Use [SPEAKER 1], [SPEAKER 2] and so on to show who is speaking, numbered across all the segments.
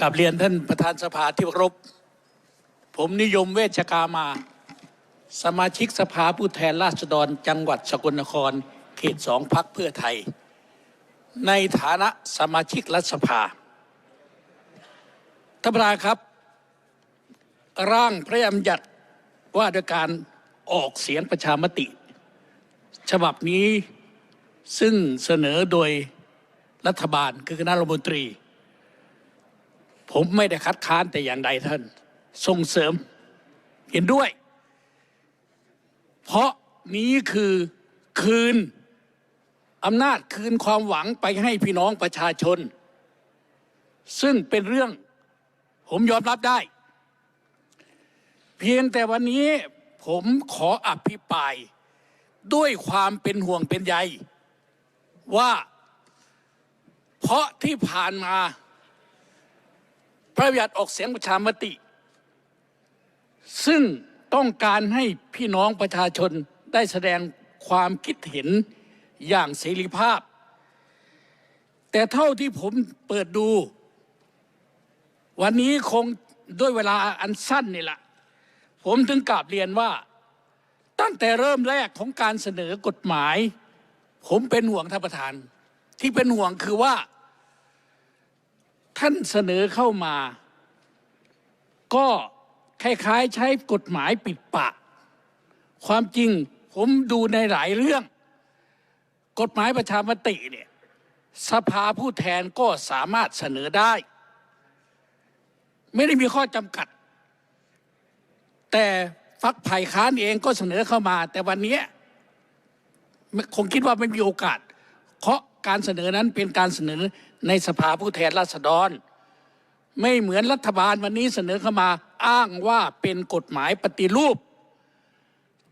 [SPEAKER 1] กับเรียนท่านประธานสภาที่เคารพผมนิยมเวชกามา สมาชิกสภาผู้แทนราษฎรจังหวัดสกลนครเขตสองพักเพื่อไทย ในฐานะสมาชิกรัฐสภาท่านประธานครับ ร่างพระราชบัญญัติว่าด้วยการออกเสียงประชามติ ฉบับนี้ซึ่งเสนอโดยรัฐบาลคือคณะรัฐมนตรี ผมไม่ได้คัดค้านแต่อย่างใดท่าน ส่งเสริมเห็นด้วย เพราะนี้คือคืนอำนาจคืนความหวังไปให้พี่น้องประชาชน ซึ่งเป็นเรื่องผมยอมรับได้ เพียงแต่วันนี้ผมขออภิปราย ด้วยความเป็นห่วงเป็นใย ว่าเพราะที่ผ่านมา พระบัญญัติออกเสียงประชามติ ซึ่งต้องการให้พี่น้องประชาชนได้แสดงความคิดเห็นอย่างเสรีภาพ แต่เท่าที่ผมเปิดดู วันนี้คงด้วยเวลาอันสั้นนี่แหละ ผมถึงกราบเรียนว่า ตั้งแต่เริ่มแรกของการเสนอกฎหมาย ผมเป็นห่วงท่านประธาน ที่เป็นห่วงคือว่า ท่านเสนอเข้ามา ก็คล้ายๆใช้กฎหมายปิดปากความจริงผมดูในหลายเรื่อง กฎหมายประชามติเนี่ยสภาผู้แทนก็สามารถเสนอได้ ไม่ได้มีข้อจำกัด แต่ฟักไผ่ค้านเองก็เสนอเข้ามา แต่วันนี้คงคิดว่าไม่มีโอกาส เพราะการเสนอนั้นเป็นการเสนอ ในสภาผู้แทนราษฎร ไม่เหมือนรัฐบาลวันนี้เสนอเข้ามาอ้างว่าเป็นกฎหมายปฏิรูป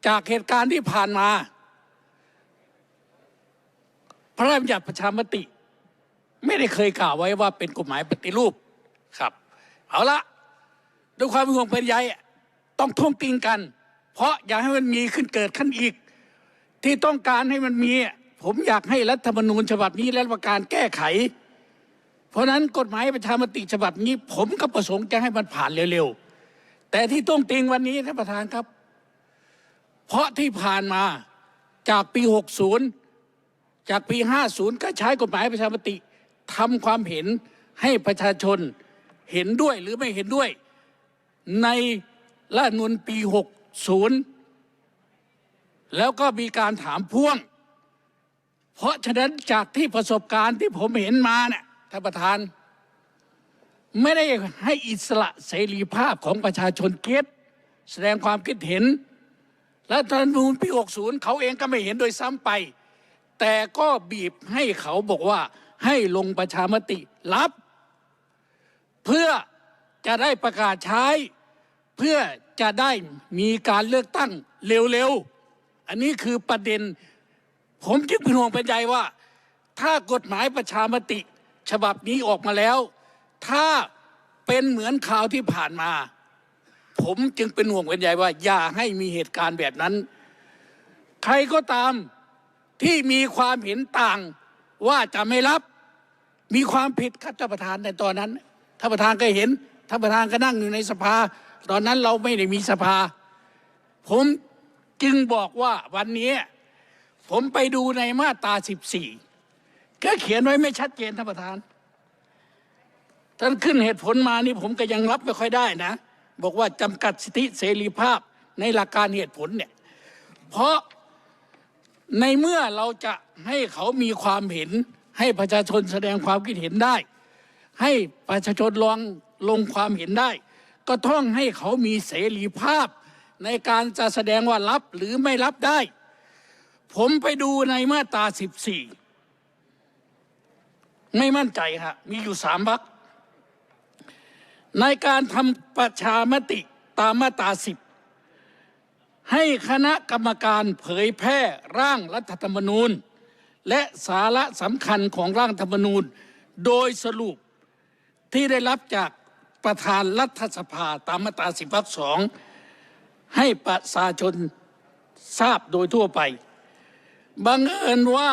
[SPEAKER 1] จากเหตุการณ์ที่ผ่านมา พระราชบัญญัติประชามติ ไม่ได้เคยกล่าวไว้ว่าเป็นกฎหมายปฏิรูปครับ เอาละด้วยความเป็นห่วงเป็นใยต้องท่วงติงกัน เพราะอยากให้มันมีขึ้นเกิดขึ้นอีก ที่ต้องการให้มันมีผมอยากให้รัฐธรรมนูญฉบับนี้และประการแก้ไข เพราะนั้นกฎหมายประชามติฉบับนี้ ผมก็ประสงค์จะให้มันผ่านเร็วๆ แต่ที่ต้องติงวันนี้ท่านประธานครับ เพราะที่ผ่านมาจากปี 60 จากปี 50 ก็ใช้กฎหมายประชามติทำความเห็นให้ประชาชนเห็นด้วยหรือไม่เห็นด้วย ในรัฐธรรมนูลปี 60 แล้วก็มีการถามพ่วง เพราะฉะนั้นจากที่ประสบการณ์ที่ผมเห็นมาเนี่ย ท่านประธาน ไม่ได้ให้อิสระเสรีภาพของประชาชนเก็ตแสดงความคิดเห็น และรัฐธรรมนูญปี 60 เขาเองก็ไม่เห็นโดยซ้ำไป แต่ก็บีบให้เขาบอกว่าให้ลงประชามติรับ เพื่อจะได้ประกาศใช้ เพื่อจะได้มีการเลือกตั้งเร็วๆ อันนี้คือประเด็น ผมจึงเป็นห่วงเป็นใยว่า ถ้ากฎหมายประชามติ ฉบับนี้ออกมาแล้ว ถ้าเป็นเหมือนข่าวที่ผ่านมา ผมจึงเป็นห่วงเป็นใยว่า อย่าให้มีเหตุการณ์แบบนั้น ใครก็ตามที่มีความเห็นต่างว่าจะไม่รับมีความผิดครับท่านประธานในตอนนั้นท่านประธานก็เห็นท่านประธานก็นั่งอยู่ในสภา ตอนนั้นเราไม่ได้มีสภา ผมจึงบอกว่าวันนี้ ผมไปดูในมาตรา 14 ก็เขียนไว้ไม่ชัดเจนท่านประธาน ท่านขึ้นเหตุผลมานี่ผมก็ยังรับไม่ค่อยได้นะ บอกว่าจำกัดสิทธิเสรีภาพในหลักการเหตุผลเนี่ย เพราะในเมื่อเราจะให้เขามีความเห็น ให้ประชาชนแสดงความคิดเห็นได้ ให้ประชาชนลองลงความเห็นได้ ก็ต้องให้เขามีเสรีภาพ ในการจะแสดงว่ารับหรือไม่รับได้ ผมไปดูในมาตรา 14 ไม่มั่นใจฮะมีอยู่สามวรรคในการทำประชามติตามมาตรา10ให้คณะกรรมการเผยแพร่ร่างรัฐธรรมนูญ และสาระสำคัญของร่างธรรมนูญ โดยสรุปที่ได้รับจากประธานรัฐสภาตามมาตราสิบวรรคสองให้ประชาชนทราบโดยทั่วไป บังเอิญว่า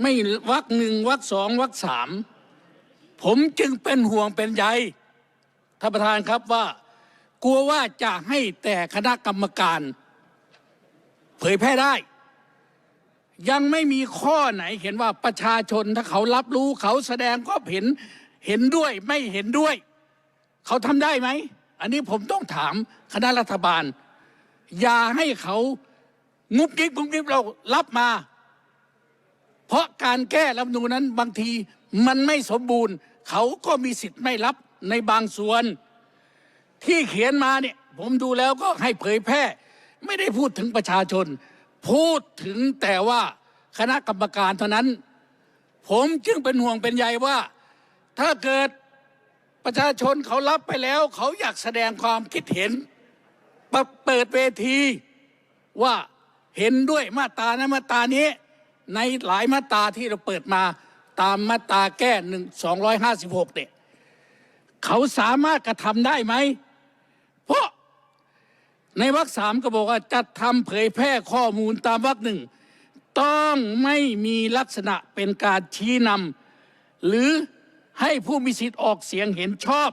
[SPEAKER 1] ไม่วรรคหนึ่งวรรคสองวรรคสามผมจึงเป็นห่วงเป็นใยท่านประธานครับว่ากลัวว่าจะให้แต่คณะกรรมการ เผยแพร่ได้ ยังไม่มีข้อไหนเห็นว่าประชาชนถ้าเขารับรู้เขาแสดงก็เห็นเห็นด้วยไม่เห็นด้วย เขาทำได้ไหม อันนี้ผมต้องถามคณะรัฐบาล อย่าให้เขางุบงิบงุบงิบเรารับมา เพราะการแก้รัฐมนูญนั้นบางทีมันไม่สมบูรณ์ เขาก็มีสิทธิ์ไม่รับในบางส่วน ที่เขียนมาเนี่ยผมดูแล้วก็ให้เผยแพร่ ไม่ได้พูดถึงประชาชน พูดถึงแต่ว่าคณะกรรมการเท่านั้น ผมจึงเป็นห่วงเป็นใยว่า ถ้าเกิดประชาชนเขารับไปแล้ว เขาอยากแสดงความคิดเห็นเปิดเวทีว่าเห็นด้วยมาตรานั้นมาตรานี้ ในหลายมาตราที่เราเปิดมาตามมาตราแก้หนึ่งสองร้อยห้าสิบหกเนี่ยเขาสามารถกระทำได้ไหม เพราะในวรรคสามก็บอกว่าจัดทำเผยแพร่ข้อมูลตามวรรคหนึ่งต้องไม่มีลักษณะเป็นการชี้นำหรือให้ผู้มีสิทธิ์ออกเสียงเห็นชอบ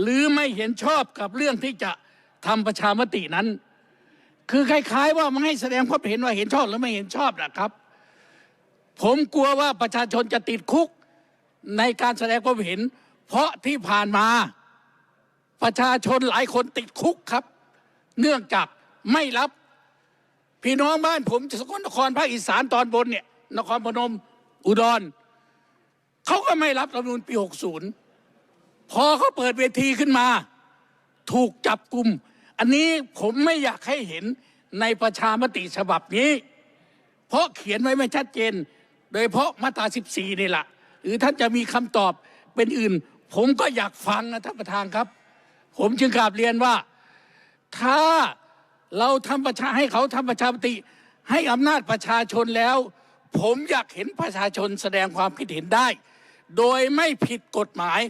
[SPEAKER 1] หรือไม่เห็นชอบกับเรื่องที่จะทำประชามตินั้น คือคล้าย ๆ ว่ามันให้แสดงความเห็นว่าเห็นชอบหรือไม่เห็นชอบนะครับ ผมกลัวว่าประชาชนจะติดคุกในการแสดงความเห็น เพราะที่ผ่านมาประชาชนหลายคนติดคุกครับ เนื่องจากไม่รับพี่น้องบ้านผมสกลนครภาคอีสานตอนบนเนี่ยนครพนมอุดรเขาก็ไม่รับรัฐมนูญปี 60 พอเขาเปิดเวทีขึ้นมา ถูกจับกลุ่ม อันนี้ผมไม่อยากให้เห็นในประชามติฉบับนี้ เพราะเขียนไว้ไม่ชัดเจน โดยเฉพาะมาตรา14นี่แหละหรือท่านจะมีคำตอบเป็นอื่น ผมก็อยากฟังนะท่านประธานครับ ผมจึงกราบเรียนว่า ถ้าเราทำประชาให้เขาทำประชามติ ให้อำนาจประชาชนแล้ว ผมอยากเห็นประชาชนแสดงความคิดเห็นได้ โดยไม่ผิดกฎหมาย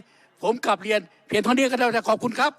[SPEAKER 1] ผมกลับเรียนเพียงเท่านี้ก็ได้แต่ขอบคุณครับ